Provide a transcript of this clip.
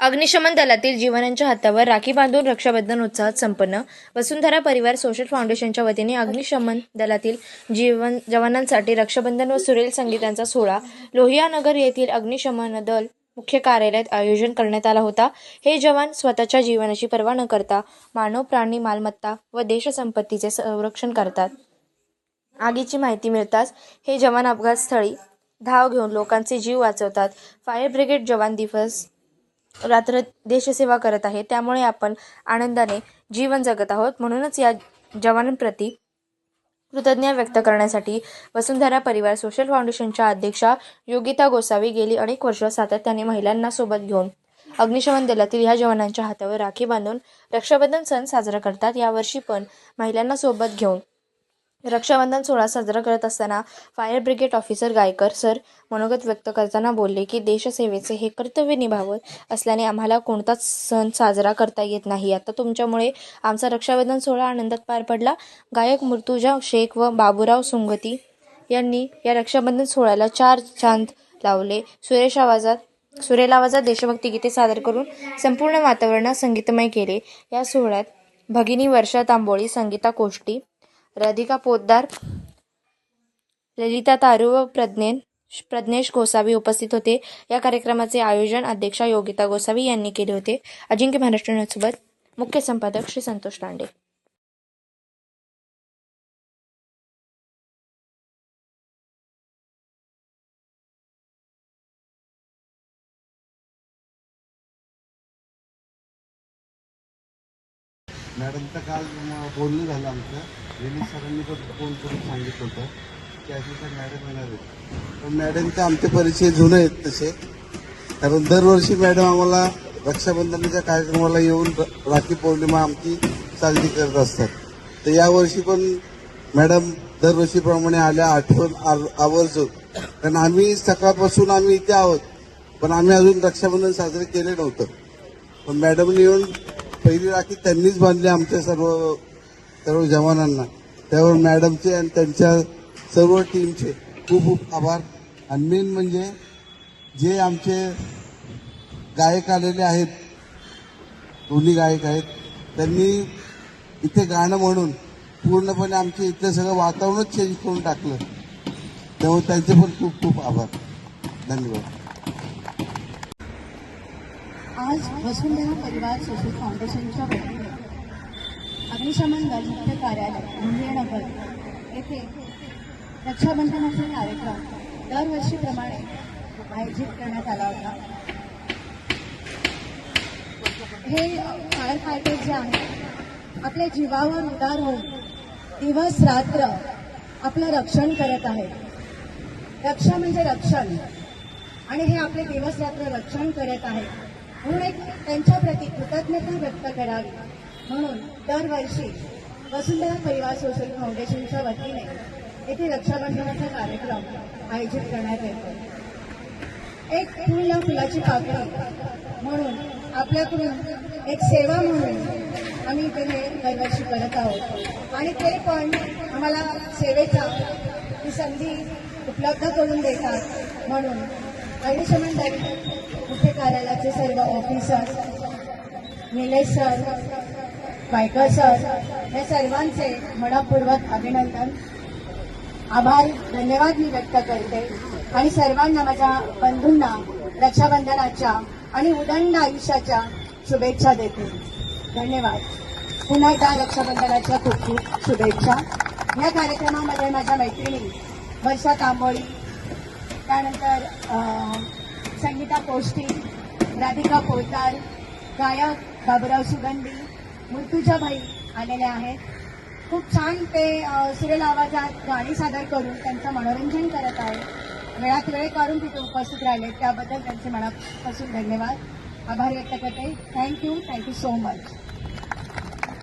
अग्निशमन दलातील जीवनांच्या हातावर राखी बांधून रक्षाबंधन उत्साहात संपन्न. वसुंधरा परिवार सोशल फाउंडेशनच्या वतीने अग्निशमन दलातील जीवन जवानांसाठी रक्षाबंधन व सुरेल संगीतांचा सोहळा लोहियानगर येथील अग्निशमन दल मुख्य कार्यालयात आयोजन करण्यात आला होता. हे जवान स्वतःच्या जीवनाची पर्वा न करता मानव प्राणी मालमत्ता व देशसंपत्तीचे संरक्षण करतात. आगीची माहिती मिळताच हे जवान अपघातस्थळी धाव घेऊन लोकांचे जीव वाचवतात. फायर ब्रिगेड जवान दिवस रात्र देशसेवा करत आहे. त्यामुळे आपण आनंदाने जीवन जगत आहोत. म्हणूनच या जवानांप्रती कृतज्ञ व्यक्त करण्यासाठी वसुंधरा परिवार सोशल फाउंडेशनच्या अध्यक्षा योगिता गोसावी गेली अनेक वर्ष सातत्याने महिलांना सोबत घेऊन अग्निशमन दलातील ह्या जवानांच्या हातावर राखी बांधून रक्षाबंधन सण साजरा करतात. यावर्षी पण महिलांना सोबत घेऊन रक्षाबंधन सोहळा साजरा करत असताना fire brigade officer Gaikar sir मनोगत व्यक्त करताना बोलले की देशसेवेचे हे कर्तव्य निभावत असल्याने आम्हाला कोणताच सण साजरा करता येत नाही. आता तुमच्यामुळे आमचा रक्षाबंधन सोहळा आनंदात पार पडला. गायक मृतुजा शेख व बाबूराव सुंगती यांनी या रक्षाबंधन सोहळ्याला चार चांद लावले. सुरेश आवाजात सुरेल आवाजात देशभक्ती गीते सादर करून संपूर्ण वातावरणात संगीतमय केले. या सोहळ्यात भगिनी वर्षा तांबोळी संगीता कोष्टी राधिका पोद्दार ललिता तारू व प्रज्ञेन प्रज्ञेश गोसावी उपस्थित होते. या कार्यक्रमाचे आयोजन अध्यक्षा योगिता गोसावी यांनी केले होते. अजिंक्य महाराष्ट्र न्यूजसोबत मुख्य संपादक श्री संतोष लांडे. मॅडमचं काल बोलणं झालं आमचं. रिलीज सरांनी पण फोन करून सांगितलं होतं की अशी तर मॅडम येणार आहेत. पण मॅडमचे आमचे परिचय जुने आहेत तसे. कारण दरवर्षी मॅडम आम्हाला रक्षाबंधनाच्या कार्यक्रमाला येऊन र- राखी पौर्णिमा आमची साजरी करत असतात. तर यावर्षी पण मॅडम दरवर्षीप्रमाणे आल्या आठवण आव- आवर्जून. कारण आम्ही सकाळपासून आम्ही इथे आहोत. पण आम्ही अजून रक्षाबंधन साजरे केले नव्हतं. पण मॅडमने येऊन पहिली राखी त्यांनीच बांधली आमच्या सर्व सर्व जवानांना त्यावर मॅडमचे आणि त्यांच्या सर्व टीमचे खूप खूप आभार. आणि मेन म्हणजे जे आमचे गायक आलेले आहेत दोन्ही गायक आहेत त्यांनी इथे गाणं म्हणून पूर्णपणे आमचे इथलं सगळं वातावरणच चेंज करून टाकलं. त्यामुळे त्यांचे पण खूप खूप आभार. धन्यवाद. आज वसुंधरा परिवार सोशल फाउंडेशनच्या वतीने अग्निशमन दल मुख्य कार्यालय मुंबईनगर येथे रक्षाबंधनाचा कार्यक्रम दरवर्षीप्रमाणे आयोजित करण्यात आला होता. हे फायर फायटर्स जे आहेत आपल्या जीवावर उदार होऊन दिवस रात्र आपलं रक्षण करत आहेत. रक्षा म्हणजे रक्षण. आणि हे आपले दिवस रात्र रक्षण करत आहेत. म्हणून एक त्यांच्याप्रती कृतज्ञता व्यक्त करावी. म्हणून दरवर्षी वसुंधरा परिवार सोशल फाउंडेशनच्या वतीने येथे रक्षाबंधनाचा कार्यक्रम आयोजित करण्यात येतो. एक फुल या फुलाची पाकळी म्हणून आपल्याकडून एक सेवा म्हणून आम्ही इथे हे दरवर्षी करत आहोत. आणि ते पण आम्हाला सेवेचा ही संधी उपलब्ध करून देतात म्हणून अग्निशमन दल मुख्य कार्यालयाचे सर्व officers Nilesh sir Waikar sir हे सर्वांचे मनपूर्वक अभिनंदन. आभार धन्यवाद मी व्यक्त करते. आणि सर्वांना माझ्या बंधूंना रक्षाबंधनाच्या आणि उदंड आयुष्याच्या शुभेच्छा देते. धन्यवाद. पुन्हा एकदा रक्षाबंधनाच्या खूप खूप शुभेच्छा. या कार्यक्रमामध्ये माझ्या मैत्रिणी वर्षा तांबोळी त्यानंतर संगीता कोष्टी राधिका पोलदार गायक बाबुराव सुगंधी मृत्यूच्या भाई आलेले आहेत. खूप छान ते सुरेल आवाजात गाणी सादर करून त्यांचं मनोरंजन करत आहेत. वेळात वेळ काढून तिथे उपस्थित राहिले त्याबद्दल त्यांचे मनापासून धन्यवाद. आभार व्यक्त करते. Thank you thank you so much